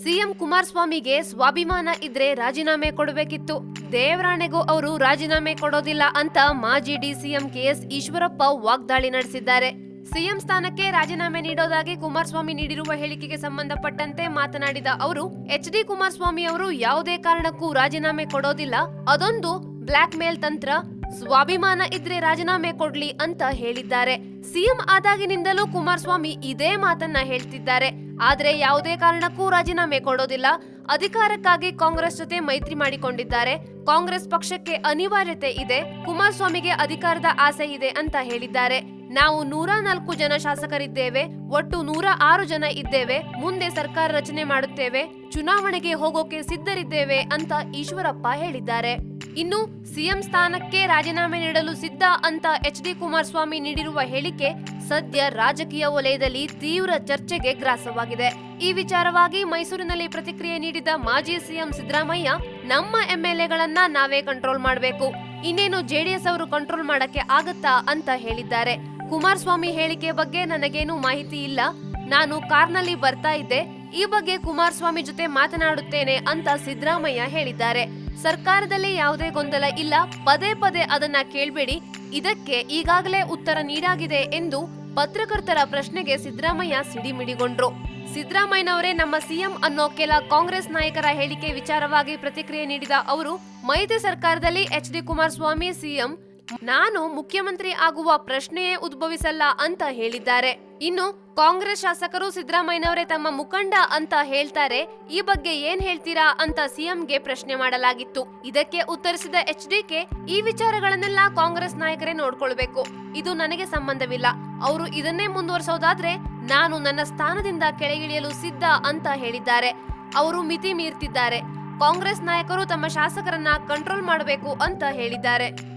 CM ಕುಮಾರಸ್ವಾಮಿಗೆ ಸ್ವಾಭಿಮಾನ ಇದ್ರೆ ರಾಜೀನಾಮೆ ಕೊಡಬೇಕಿತ್ತು. ದೇವರಾಣೆಗೂ ಅವರು ರಾಜೀನಾಮೆ ಕೊಡೋದಿಲ್ಲ ಅಂತ ಮಾಜಿ ಡಿಸಿಎಂ ಕೆಎಸ್ ಈಶ್ವರಪ್ಪ ವಾಗ್ದಾಳಿ ನಡೆಸಿದ್ದಾರೆ. ಸಿಎಂ ಸ್ಥಾನಕ್ಕೆ ರಾಜೀನಾಮೆ ನೀಡೋದಾಗಿ ಕುಮಾರಸ್ವಾಮಿ ನೀಡಿರುವ ಹೇಳಿಕೆಗೆ ಸಂಬಂಧಪಟ್ಟಂತೆ ಮಾತನಾಡಿದ ಅವರು, ಎಚ್ ಡಿ ಕುಮಾರಸ್ವಾಮಿ ಅವರು ಯಾವುದೇ ಕಾರಣಕ್ಕೂ ರಾಜೀನಾಮೆ ಕೊಡೋದಿಲ್ಲ. ಅದೊಂದು ಬ್ಲಾಕ್ ಮೇಲ್ ತಂತ್ರ. ಸ್ವಾಭಿಮಾನ ಇದ್ರೆ ರಾಜೀನಾಮೆ ಕೊಡ್ಲಿ ಅಂತ ಹೇಳಿದ್ದಾರೆ. ಸಿಎಂ ಆದಾಗಿನಿಂದಲೂ ಕುಮಾರಸ್ವಾಮಿ ಇದೇ ಮಾತನ್ನ ಹೇಳ್ತಿದ್ದಾರೆ. ಆದ್ರೆ ಯಾವುದೇ ಕಾರಣಕ್ಕೂ ರಾಜೀನಾಮೆ ಕೊಡೋದಿಲ್ಲ. ಅಧಿಕಾರಕ್ಕಾಗಿ ಕಾಂಗ್ರೆಸ್ ಜೊತೆ ಮೈತ್ರಿ ಮಾಡಿಕೊಂಡಿದ್ದಾರೆ. ಕಾಂಗ್ರೆಸ್ ಪಕ್ಷಕ್ಕೆ ಅನಿವಾರ್ಯತೆ ಇದೆ. ಕುಮಾರಸ್ವಾಮಿಗೆ ಅಧಿಕಾರದ ಆಸೆ ಇದೆ ಅಂತ ಹೇಳಿದ್ದಾರೆ. ನಾವು ನೂರ ನಾಲ್ಕು ಜನ ಶಾಸಕರಿದ್ದೇವೆ. ಒಟ್ಟು ನೂರ ಆರು ಜನ ಇದ್ದೇವೆ. ಮುಂದೆ ಸರ್ಕಾರ ರಚನೆ ಮಾಡುತ್ತೇವೆ. ಚುನಾವಣೆಗೆ ಹೋಗೋಕೆ ಸಿದ್ಧರಿದ್ದೇವೆ ಅಂತ ಈಶ್ವರಪ್ಪ ಹೇಳಿದ್ದಾರೆ. ಇನ್ನು ಸಿಎಂ ಸ್ಥಾನಕ್ಕೆ ರಾಜೀನಾಮೆ ನೀಡಲು ಸಿದ್ಧ ಅಂತ ಎಚ್ ಡಿ ಕುಮಾರಸ್ವಾಮಿ ನೀಡಿರುವ ಹೇಳಿಕೆ ಸದ್ಯ ರಾಜಕೀಯ ವಲಯದಲ್ಲಿ ತೀವ್ರ ಚರ್ಚೆಗೆ ಗ್ರಾಸವಾಗಿದೆ. ಈ ವಿಚಾರವಾಗಿ ಮೈಸೂರಿನಲ್ಲಿ ಪ್ರತಿಕ್ರಿಯೆ ನೀಡಿದ ಮಾಜಿ ಸಿಎಂ ಸಿದ್ದರಾಮಯ್ಯ, ನಮ್ಮ ಎಂಎಲ್ಎಗಳನ್ನ ನಾವೇ ಕಂಟ್ರೋಲ್ ಮಾಡಬೇಕು. ಇನ್ನೇನು ಜೆಡಿಎಸ್ ಅವರು ಕಂಟ್ರೋಲ್ ಮಾಡಕ್ಕೆ ಆಗತ್ತಾ ಅಂತ ಹೇಳಿದ್ದಾರೆ. ಕುಮಾರಸ್ವಾಮಿ ಹೇಳಿಕೆ ಬಗ್ಗೆ ನನಗೇನು ಮಾಹಿತಿ ಇಲ್ಲ. ನಾನು ಕಾರ್ನಲ್ಲಿ ಬರ್ತಾ ಇದ್ದೆ. ಈ ಬಗ್ಗೆ ಕುಮಾರಸ್ವಾಮಿ ಜೊತೆ ಮಾತನಾಡುತ್ತೇನೆ ಅಂತ ಸಿದ್ದರಾಮಯ್ಯ ಹೇಳಿದ್ದಾರೆ. ಸರ್ಕಾರದಲ್ಲಿ ಯಾವುದೇ ಗೊಂದಲ ಇಲ್ಲ. ಪದೇ ಪದೇ ಅದನ್ನ ಕೇಳಬೇಡಿ. ಇದಕ್ಕೆ ಈಗಾಗಲೇ ಉತ್ತರ ನೀಡಾಗಿದೆ ಎಂದು ಪತ್ರಕರ್ತರ ಪ್ರಶ್ನೆಗೆ ಸಿದ್ದರಾಮಯ್ಯ ಸಿಡಿಮಿಡಿಗೊಂಡ್ರು. ಸಿದ್ದರಾಮಯ್ಯನವರೇ ನಮ್ಮ ಸಿಎಂ ಅನ್ನೋ ಕೆಲ ಕಾಂಗ್ರೆಸ್ ನಾಯಕರ ಹೇಳಿಕೆ ವಿಚಾರವಾಗಿ ಪ್ರತಿಕ್ರಿಯೆ ನೀಡಿದ ಅವರು, ಮೈತ್ರಿ ಸರ್ಕಾರದಲ್ಲಿ ಎಚ್ ಡಿ ಕುಮಾರಸ್ವಾಮಿ ಸಿಎಂ ನಾನು ಮುಖ್ಯಮಂತ್ರಿ ಆಗುವ ಪ್ರಶ್ನೆಯೇ ಉದ್ಭವಿಸಲ್ಲ ಅಂತ ಹೇಳಿದ್ದಾರೆ. ಇನ್ನು ಕಾಂಗ್ರೆಸ್ ಶಾಸಕರು ಸಿದ್ದರಾಮಯ್ಯನವರೇ ತಮ್ಮ ಮುಖಂಡ ಅಂತ ಹೇಳ್ತಾರೆ. ಈ ಬಗ್ಗೆ ಏನ್ ಹೇಳ್ತೀರಾ ಅಂತ ಸಿಎಂಗೆ ಪ್ರಶ್ನೆ ಮಾಡಲಾಗಿತ್ತು. ಇದಕ್ಕೆ ಉತ್ತರಿಸಿದ ಎಚ್ ಡಿಕೆ ಈ ವಿಚಾರಗಳನ್ನೆಲ್ಲ ಕಾಂಗ್ರೆಸ್ ನಾಯಕರೇ ನೋಡ್ಕೊಳ್ಬೇಕು. ಇದು ನನಗೆ ಸಂಬಂಧವಿಲ್ಲ. ಅವರು ಇದನ್ನೇ ಮುಂದುವರಿಸೋದಾದ್ರೆ ನಾನು ನನ್ನ ಸ್ಥಾನದಿಂದ ಕೆಳಗಿಳಿಯಲು ಸಿದ್ಧ ಅಂತ ಹೇಳಿದ್ದಾರೆ. ಅವರು ಮಿತಿ ಮೀರ್ತಿದ್ದಾರೆ. ಕಾಂಗ್ರೆಸ್ ನಾಯಕರು ತಮ್ಮ ಶಾಸಕರನ್ನ ಕಂಟ್ರೋಲ್ ಮಾಡಬೇಕು ಅಂತ ಹೇಳಿದ್ದಾರೆ.